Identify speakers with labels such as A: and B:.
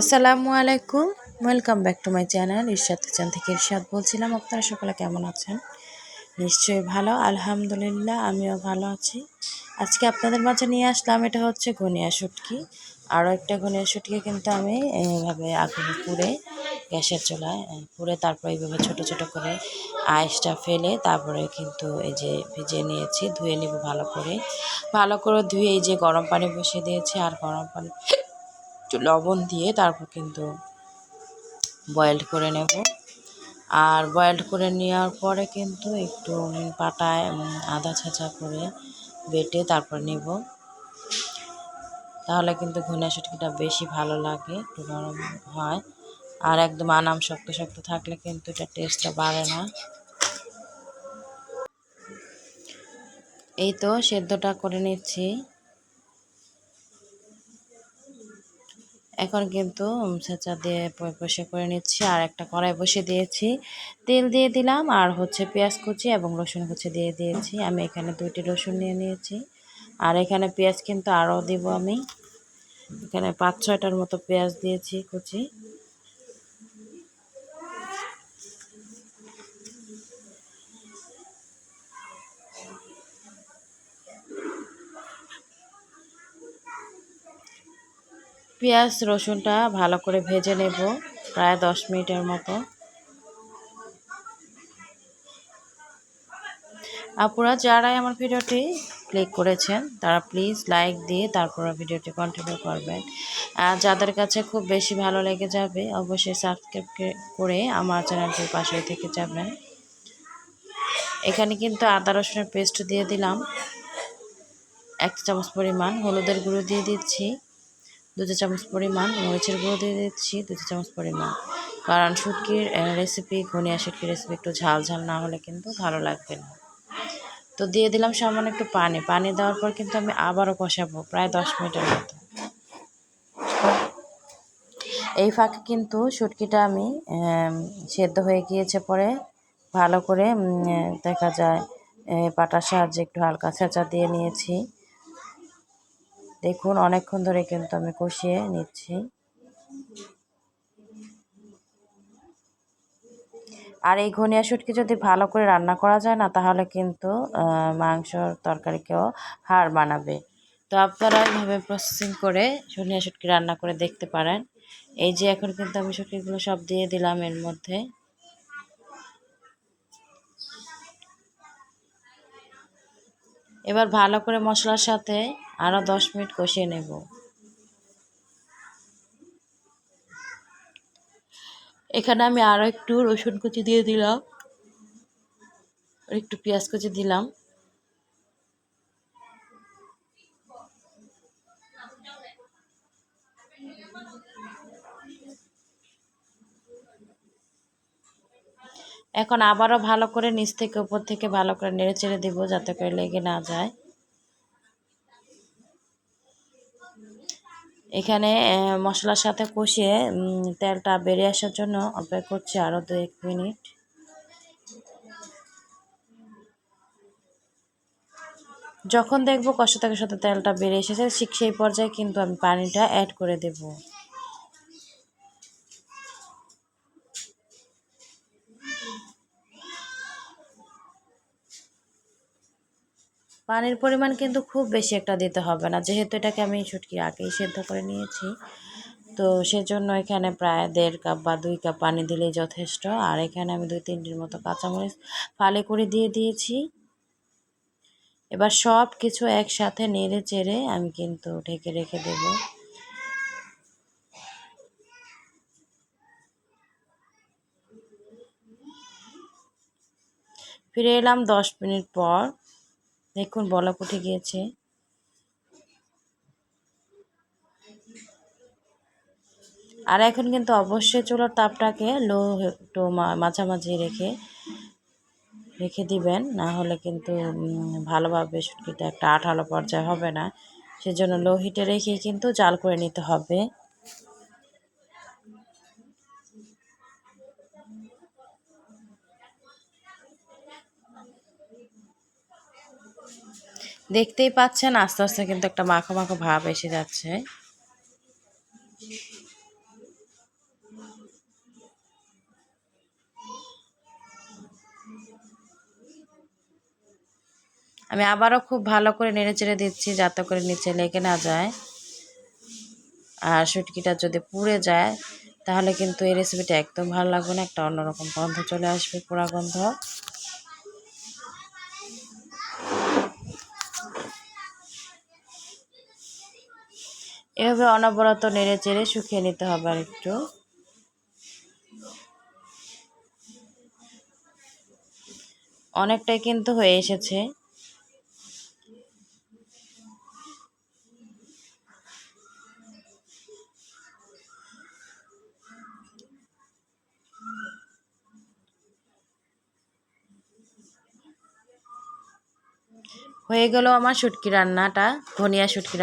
A: আসসালামু আলাইকুম। Welcome back to my channel Irshad kitchen থেকে ইরশাদ বলছিলাম। আপনারা সকলে কেমন আছেন? নিশ্চয়ই ভালো, আলহামদুলিল্লাহ, আমিও ভালো আছি। আজকে আপনাদের মাঝে নিয়ে আসলাম, এটা হচ্ছে ঘনিয়া শুটকি। আরও একটা ঘনিয়া শুটকি কিন্তু আমি এইভাবে আগুন পুড়ে গ্যাসের চুলায় পুড়ে তারপর এইভাবে ছোট ছোট করে আইসটা ফেলে তারপরে কিন্তু এই যে ভিজিয়ে নিয়েছি, ধুয়ে নেব ভালো করে। ভালো করে ধুয়ে এই যে গরম পানি বসিয়ে দিয়েছি, আর গরম পানি একটু লবণ দিয়ে তারপর কিন্তু বয়েলড করে নেব। আর বয়েলড করে নেওয়ার পরে কিন্তু একটু পাটায় আদা ছাঁচা করে বেটে তারপর নেব। তাহলে কিন্তু ঘুনে শুটকিটা বেশি ভালো লাগে, একটু নরম হয়। আর একদম আনাম শক্ত শক্ত থাকলে কিন্তু এটা টেস্টটা বাড়ে না। এই তো সেদ্ধটা করে নিচ্ছি। এখন কিন্তু ছেঁচা দিয়ে বসে করে নিচ্ছি, আর একটা কড়াই বসে দিয়েছি। তেল দিয়ে দিলাম, আর হচ্ছে পেঁয়াজ কুচি এবং রসুন কুচি দিয়ে দিয়েছি। আমি এখানে দুইটি রসুন নিয়ে নিয়েছি, আর এখানে পেঁয়াজ কিন্তু আরও দিব আমি। এখানে পাঁচ ছয়টার মতো পেঁয়াজ দিয়েছি কুচি। পেঁয়াজ রসুনটা ভালো করে ভেজে নেব, প্রায় দশ মিনিটের মতো। আপুরা যারাই আমার ভিডিওটি ক্লিক করেছেন, তারা প্লিজ লাইক দিয়ে তারপর ভিডিওটি কন্টিনিউ করবেন। আর যাদের কাছে খুব বেশি ভালো লেগে যাবে, অবশ্যই সাবস্ক্রাইব করে আমার চ্যানেলটির পাশে থেকে যাবেন। এখানে কিন্তু আদা রসুনের পেস্ট দিয়ে দিলাম। এক চামচ পরিমাণ হলুদের গুঁড়ো দিয়ে দিচ্ছি। দু চামচ পরিমাণ, মরিচের গুঁড়ো দিয়ে দিচ্ছি দু চামচ পরিমাণ। কারণ শুটকির রেসিপি ঘনিয়া শুটকির রেসিপি একটু ঝাল ঝাল না হলে কিন্তু ভালো লাগবে না। তো দিয়ে দিলাম সামান্য একটু পানি। পানি দেওয়ার পর কিন্তু আমি আবারও কষাবো, প্রায় দশ মিনিটের মতো। এই ফাঁকে কিন্তু শুটকিটা আমি সেদ্ধ হয়ে গিয়েছে পরে ভালো করে দেখা যায় পাটার সাহায্যে একটু হালকা ছেঁচা দিয়ে নিয়েছি। দেখুন, অনেকক্ষণ ধরে কিন্তু আমি কষিয়ে নিচ্ছি। আর এই ঘনিয়া শুটকি যদি ভালো করে রান্না করা যায় না, তাহলে কিন্তু মাংসর তরকারিকেও হার বানাবে। তো আপনারা এইভাবে প্রসেসিং করে ঘনিয়া শুটকি রান্না করে দেখতে পারেন। এই যে এখন কিন্তু আমি শুটকিগুলো সব দিয়ে দিলাম এর মধ্যে। এবার ভালো করে মশলার সাথে আরও দশ মিনিট কষিয়ে নেব। এখানে আমি আরও একটু রসুন কুচি দিয়ে দিলাম। একটু পেঁয়াজ কুচি দিলাম। এখন আবারও ভালো করে নিচ থেকে উপর থেকে ভালো করে নেড়ে চেড়ে দেবো যাতে করে লেগে না যায়। এখানে মশলার সাথে কষিয়ে তেলটা বেরিয়ে আসার জন্য অপেক্ষা করছি আরও দু এক মিনিট। যখন দেখব কষা থেকে সাথে তেলটা বেড়ে এসেছে, ঠিক সেই পর্যায়ে কিন্তু আমি পানিটা অ্যাড করে দেবো। পানির পরিমাণ কিন্তু খুব বেশি একটা দিতে হবে না। যেহেতু এটাকে আমি ছুটকি আগেই সেদ্ধ করে নিয়েছি। তো সেজন্য এখানে প্রায় দেড় কাপ বা দুই কাপ পানি দিলেই যথেষ্ট। আর এখানে আমি দুই তিনটির মতো কাঁচামরিচ ফালি করে দিয়ে দিয়েছি। এবার সব কিছু একসাথে নেড়ে চেড়ে আমি কিন্তু ঢেকে রেখে দেব। ফিরে এলাম দশ মিনিট পর। দেখুন, বলা উঠে গিয়েছে। আর এখন কিন্তু অবশ্যই চুলোর তাপটাকে লো একটু মাঝামাঝি রেখে রেখে দিবেন। না হলে কিন্তু ভালোভাবে শুটকিটা একটা আঠালো পর্যায়ে হবে না। সেজন্য লো হিটে রেখেই কিন্তু জাল করে নিতে হবে। দেখতেই পাচ্ছেন, আস্তে আস্তে কিন্তু একটা মাখো মাখো ভাব এসে যাচ্ছে। আমি আবারও খুব ভালো করে নেড়ে চেড়ে দিচ্ছি, যাতে করে নিচে লেগে না যায়। আর শুটকিটা যদি পুড়ে যায়, তাহলে কিন্তু এই রেসিপিটা একদম ভালো লাগবে না, একটা অন্যরকম গন্ধ চলে আসবে, পোড়া গন্ধ। এভাবে অনবরত নেড়ে চেড়ে শুকিয়ে নিতে হবে আর একটু অনেকটাই কিন্তু হয়ে এসেছে। হয়ে গেল আমার শুটকি রান্নাটা, ধনিয়া শুটকি